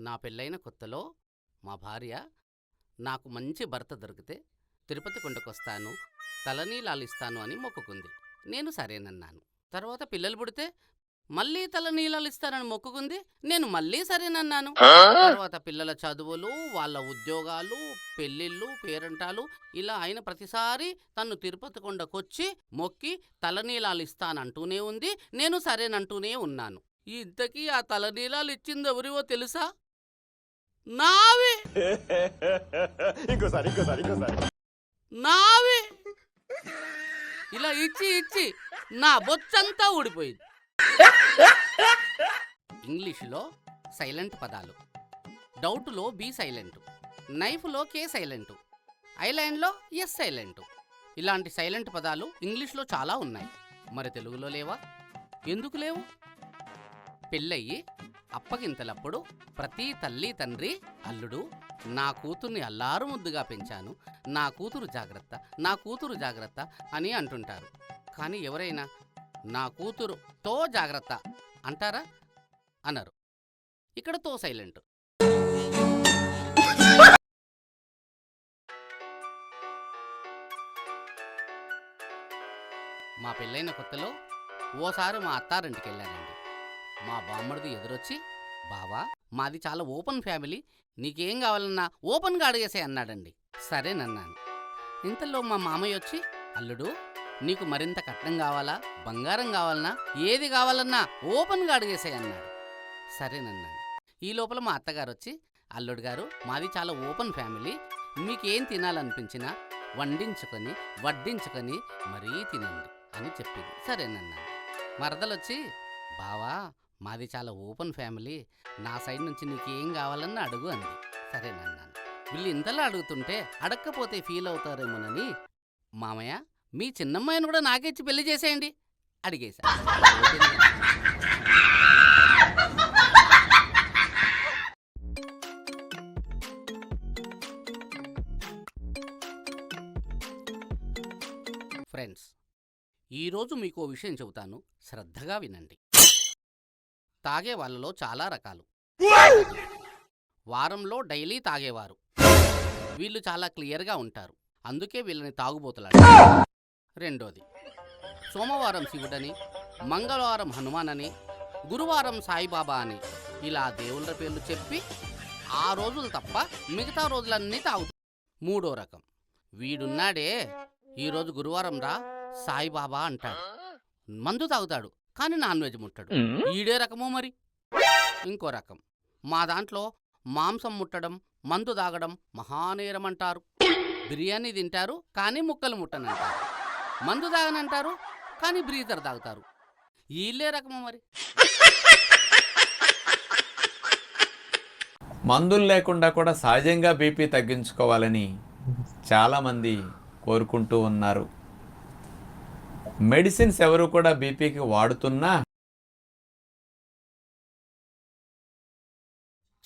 నా పెళ్ళైన కొత్తలో మా భార్య నాకు మంచి భర్త దొరికితే తిరుపతి కొండకొస్తాను తలనీలాలిస్తాను అని మొక్కుకుంది. నేను సరేనన్నాను. తర్వాత పిల్లలు పుడితే మళ్ళీ తలనీలాలు ఇస్తానని మొక్కుకుంది. నేను మళ్ళీ సరేనన్నాను. తర్వాత పిల్లల చదువులు వాళ్ళ ఉద్యోగాలు పెళ్ళిళ్ళు పేరంటాలు ఇలా అయిన ప్రతిసారి తను తిరుపతి కొండకొచ్చి మొక్కి తలనీలాలు ఇస్తానంటూనే ఉంది. నేను సరేనంటూనే ఉన్నాను. ఇంతకీ ఆ తలనీలాలు ఇచ్చింది ఎవరివో తెలుసా? నావి. ఇంకోసారి ఇంకోసారి ఇంకోసారి. నావి. ఇలా ఇచ్చి ఇచ్చి నా బొచ్చంతా ఊడిపోయింది. ఇంగ్లీషులో సైలెంట్ పదాలు డౌట్లో బి సైలెంట్ నైఫ్లో కే సైలెంట్ ఐలాండ్లో ఎస్ సైలెంట్. ఇలాంటి సైలెంట్ పదాలు ఇంగ్లీష్లో చాలా ఉన్నాయి. మరి తెలుగులో లేవా? ఎందుకు లేవు? పెళ్ళయి అప్పగింతలప్పుడు ప్రతి తల్లి తండ్రి అల్లుడు నా కూతుర్ని అల్లారు ముద్దుగా పెంచాను. నా కూతురు జాగ్రత్త నా కూతురు జాగ్రత్త అని అంటుంటారు. కానీ ఎవరైనా నా కూతురు తో జాగ్రత్త అంటారా? అన్నారు ఇక్కడ తో సైలెంట్. మా పెళ్ళైన కొత్తలో ఓసారి మా అత్తారింటికి వెళ్ళానండి మా బామ్మడిది ఎదురొచ్చి బావా మాది చాలా ఓపెన్ ఫ్యామిలీ నీకేం కావాలన్నా ఓపెన్గా అడిగేసే అన్నాడండి. సరేనన్నాను ఇంతలో మా మామయ్య వచ్చి అల్లుడు నీకు మరింత కట్నం కావాలా బంగారం కావాలన్నా ఏది కావాలన్నా ఓపెన్గా అడిగేసే అన్నాడు. సరేనన్నాను ఈ లోపల మా అత్తగారు వచ్చి అల్లుడు గారు మాది చాలా ఓపెన్ ఫ్యామిలీ మీకేం తినాలనిపించినా వండించుకొని వడ్డించుకొని మరీ తినండి అని చెప్పింది. సరేనన్నాను మరదలొచ్చి బావా మాది చాలా ఓపెన్ ఫ్యామిలీ. నా సైడ్ నుంచి నీకేం కావాలన్నా అడుగు అంది. సరేనన్నాను వీళ్ళు ఇంతలా అడుగుతుంటే అడక్కపోతే ఫీల్ అవుతారేమోనని మామయ్య మీ చిన్నమ్మాయిని కూడా నాకిచ్చి పెళ్ళి చేసేయండి అడిగేశా. ఫ్రెండ్స్ ఈరోజు మీకు విషయం చెబుతాను. శ్రద్ధగా వినండి. తాగే వాళ్ళలో చాలా రకాలు. వారంలో డైలీ తాగేవారు. వీళ్ళు చాలా క్లియర్గా ఉంటారు. అందుకే వీళ్ళని తాగుబోతులాడు రెండోది. సోమవారం శివుడని మంగళవారం హనుమాన్ అని గురువారం సాయిబాబా అని ఇలా దేవుళ్ళ పేర్లు చెప్పి ఆ రోజులు తప్ప మిగతా రోజులన్నీ తాగుతారు మూడో రకం. వీడున్నాడే ఈరోజు గురువారం రా సాయిబాబా అంటాడు. మందు తాగుతాడు. కానీ నాన్ వెజ్ ముట్టడు. ఈడే రకమో మరి. ఇంకో రకం. మా దాంట్లో మాంసం ముట్టడం మందు తాగడం మహానేరం అంటారు బిర్యానీ తింటారు కానీ ముక్కలు ముట్టనంటారు. మందు తాగనంటారు కానీ బ్రీజర్ తాగుతారు. వీళ్ళే రకమో మరి. మందులు లేకుండా కూడా సహజంగా బీపీ తగ్గించుకోవాలని చాలామంది కోరుకుంటూ ఉన్నారు. మెడిసిన్స్ ఎవరు కూడా బీపీకి వాడుతున్నా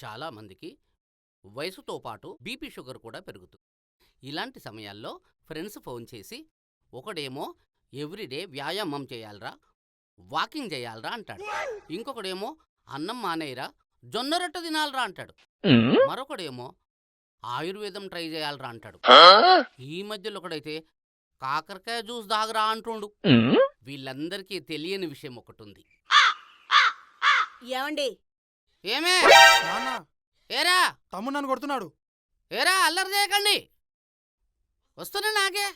చాలా మందికి వయసుతో పాటు బీపీ షుగర్ కూడా పెరుగుతుంది ఇలాంటి సమయాల్లో ఫ్రెండ్స్ ఫోన్ చేసి ఒకడేమో ఎవ్రీడే వ్యాయామం చేయాలరా వాకింగ్ చేయాలరా అంటాడు. ఇంకొకడేమో అన్నం మానేయరా జొన్న రొట్టె తినాలరా అంటాడు. మరొకడేమో ఆయుర్వేదం ట్రై చేయాలరా అంటాడు. ఈ మధ్యలో ఒకడైతే కాకరకాయ జ్యూస్ దాగరా అంటుండు. వీళ్ళందరికీ తెలియని విషయం ఒకటి ఉంది ఏమండి? ఏమే? ఏరా? తమ్ముడు నన్ను కొడుతున్నాడు. ఏరా అల్లరి చేయకండి. వస్తున్నా నాకే.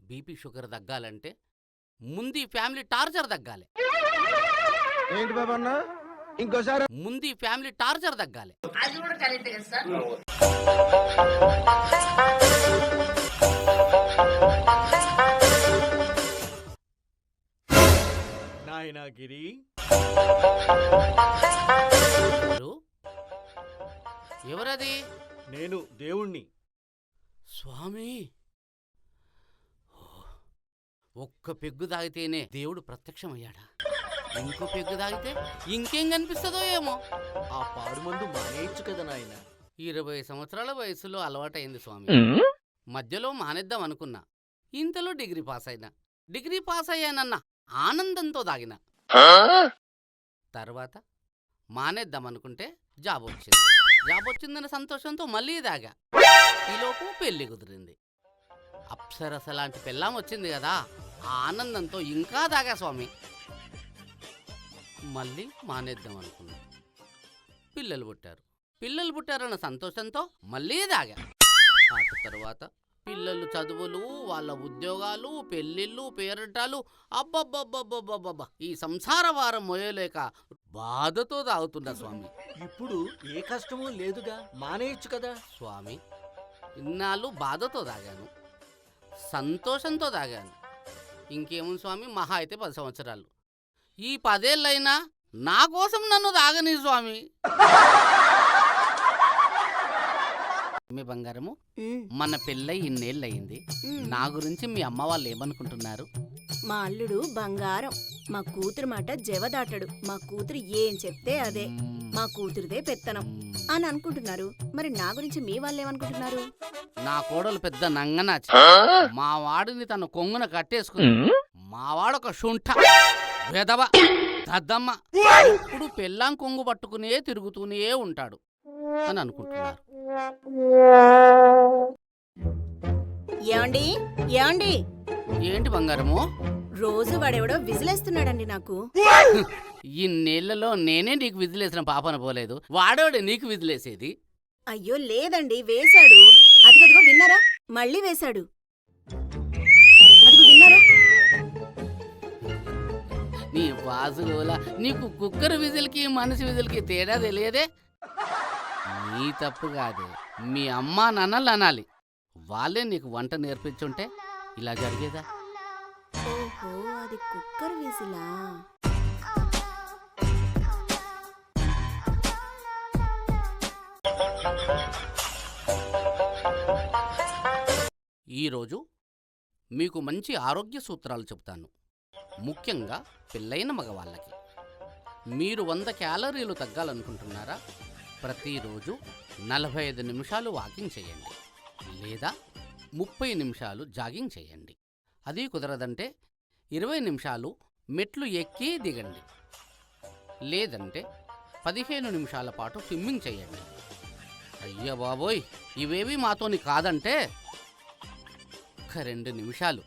బీపీ షుగర్ తగ్గాలంటే ముందు ఫ్యామిలీ టార్చర్ తగ్గాలి. ఏంటి బాబా అన్న? ఇంకోసారి. ముందు ఈ ఫ్యామిలీ టార్చర్ తగ్గాలి. నాయనా గిరి. ఎవరు? ఎవరది? నేను దేవుణ్ణి. స్వామి! ఓ, ఒక్క పెగ్గు తాగితేనే దేవుడు ప్రత్యక్షమయ్యాడా? ఇంకో పెగ్గు తాగితే ఇంకేం కనిపిస్తుందో ఏమో. ఆ పాడు మందు మానేయచ్చు కదా నాయన. ఇరవై సంవత్సరాల వయసులో అలవాటైంది స్వామి. మధ్యలో మానేద్దాం అనుకున్నా. ఇంతలో డిగ్రీ పాస్ అయినా. డిగ్రీ పాస్ అయ్యానన్న ఆనందంతో దాగిన. తర్వాత మానేద్దాం అనుకుంటే జాబ్ వచ్చింది. జాబ్ వచ్చిందన్న సంతోషంతో మళ్ళీ దాగా. ఈలోపు పెళ్ళి కుదిరింది. అప్సరస లాంటి పెళ్ళాం వచ్చింది కదా. ఆ ఆనందంతో ఇంకా దాగా స్వామి. మళ్ళీ మానేద్దాం అనుకున్నా. పిల్లలు పుట్టారు. పిల్లలు పుట్టారన్న సంతోషంతో మళ్ళీ దాగా ఆ తర్వాత పిల్లలు చదువులు వాళ్ళ ఉద్యోగాలు పెళ్ళిళ్ళు పేరంటాలు అబ్బబ్బబ్బబ్బబ్బబ్బ ఈ సంసార వారం మోయలేక బాధతో తాగుతున్నా స్వామి. ఇప్పుడు ఏ కష్టమూ లేదుగా మానేయచ్చు కదా. స్వామి ఇన్నాళ్ళు బాధతో తాగాను సంతోషంతో తాగాను. ఇంకేముంది స్వామి మహా అయితే పది సంవత్సరాలు. ఈ పదేళ్ళైనా నా కోసం నన్ను తాగని స్వామి. మీ బంగారము మన పెళ్ళై ఇన్నేళ్ళు అయింది ఉమ్. నా గురించి మీ అమ్మ వాళ్ళు ఏమనుకుంటున్నారు? మా అల్లుడు బంగారం. మా కూతురు మాట జవదాటడు. మా కూతురు ఏం చెప్తే అదే. మా కూతురుదే పెత్తనం. అని అనుకుంటున్నారు. మరి నా గురించి మీ వాళ్ళు ఏమనుకుంటున్నారు? నా కోడలు పెద్ద నంగనాచి. మా వాడిని తన కొంగున కట్టేసుకుని మా వాడొక శుంఠ. వెదవ దద్దమ్మ ఎప్పుడు పెళ్ళాం కొంగు పట్టుకునే తిరుగుతూనే ఉంటాడు అని అనుకుంటున్నారు. ఏమండి? ఏమండి? ఏంటి బంగారము? రోజు వాడెవడో విజిలేస్తున్నాడండి నాకు. ఇన్నేళ్ళలో నేనే నీకు విదిలేసిన పాపన పోలేదు వాడోడే నీకు విదిలేసేది అయ్యో లేదండి వేశాడు. అదిగదిగో విన్నారా? మళ్ళీ వేశాడు. అదిగో విన్నారా? వాసులోల నీకు కుక్కర్ విజిల్కి మనిషి విజిల్కి తేడా తెలియదే? నీ తప్పు కాదే. మీ అమ్మా నాన్నలు అనాలి. వాళ్ళే నీకు వంట నేర్పించుంటే ఇలా జరిగేదా? ఓహో అది కుక్కర్ విజిలా? ఈరోజు మీకు మంచి ఆరోగ్య సూత్రాలు చెప్తాను. ముఖ్యంగా పెళ్ళైన మగవాళ్ళకి. మీరు వంద క్యాలరీలు తగ్గాలనుకుంటున్నారా? ప్రతిరోజు నలభై ఐదు నిమిషాలు వాకింగ్ చేయండి. లేదా ముప్పై నిమిషాలు జాగింగ్ చేయండి. అది కుదరదంటే ఇరవై నిమిషాలు మెట్లు ఎక్కి దిగండి. లేదంటే పదిహేను నిమిషాల పాటు స్విమ్మింగ్ చేయండి. అయ్యో బాబోయ్ ఇవేవి మాతోని కాదంటే? ఒక్క రెండు నిమిషాలు.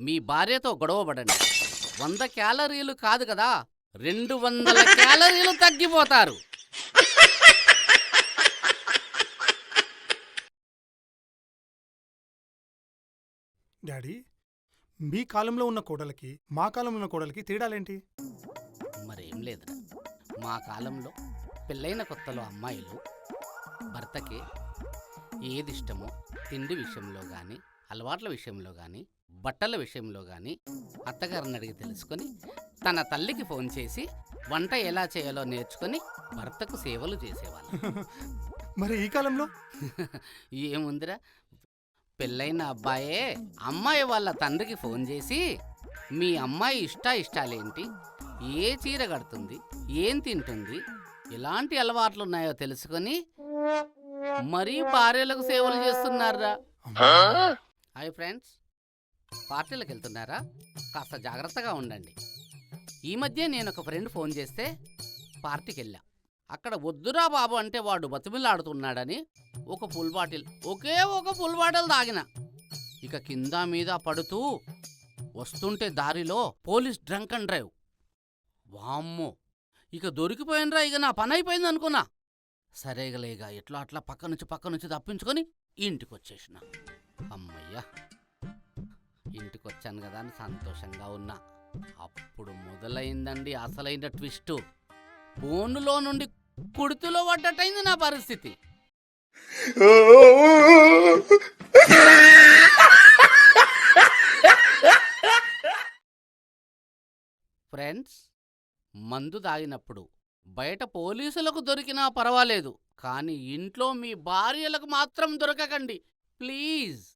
మీ భార్యతో గొడవపడండి. వంద క్యాలరీలు కాదు కదా రెండు వందల క్యాలరీలు తగ్గిపోతారు. డాడీ మీ కాలంలో ఉన్న కోడలకి మా కాలంలో ఉన్న కోడలకి తేడాలేంటి? మరేం లేదురా. మా కాలంలో పెళ్ళైన కొత్తలో అమ్మాయిలు భర్తకి ఏది ఇష్టమో తిండి విషయంలో కానీ అలవాట్ల విషయంలో కానీ బట్టల విషయంలో కానీ అత్తగారిని అడిగి తెలుసుకొని తన తల్లికి ఫోన్ చేసి వంట ఎలా చేయాలో నేర్చుకొని భర్తకు సేవలు చేసేవాళ్ళు. మరి ఈ కాలంలో? ఏముందిరా? పెళ్ళైన అబ్బాయే అమ్మాయి వాళ్ళ తండ్రికి ఫోన్ చేసి మీ అమ్మాయి ఇష్ట ఇష్టాలేంటి ఏ చీర కడుతుంది? ఏం తింటుంది? ఎలాంటి అలవాట్లు ఉన్నాయో తెలుసుకొని మరీ భార్యలకు సేవలు చేస్తున్నారా హాయ్ ఫ్రెండ్స్. పార్టీలకు వెళ్తున్నారా కాస్త జాగ్రత్తగా ఉండండి. ఈ మధ్య నేను ఒక ఫ్రెండ్ ఫోన్ చేస్తే పార్టీకి వెళ్ళా అక్కడ వద్దురా బాబు అంటే వాడు బతిమిలాడుతున్నాడని ఒక ఫుల్ బాటిల్ ఒకే ఒక ఫుల్ బాటిల్ తాగిన. ఇక కింద మీద పడుతూ వస్తుంటే దారిలో పోలీస్ డ్రంక్ అండ్ డ్రైవ్. వామ్మో! ఇక దొరికిపోయినరా ఇక నా పని అయిపోయింది అనుకున్నా. సరేగలేగా ఎట్లా అట్లా పక్క నుంచి పక్క నుంచి తప్పించుకొని ఇంటికి వచ్చేసిన అమ్మయ్యా! ఇంటికి వచ్చాను కదా అని సంతోషంగా ఉన్నా. అప్పుడు మొదలైందండి అసలైన ట్విస్ట్. ఫోన్లో నుండి కుడుతులో పడ్డట్టయింది నా పరిస్థితి. ఫ్రెండ్స్ మందు తాగినప్పుడు బయట పోలీసులకు దొరికినా పర్వాలేదు కానీ ఇంట్లో మీ భార్యలకు మాత్రం దొరకకండి. ప్లీజ్.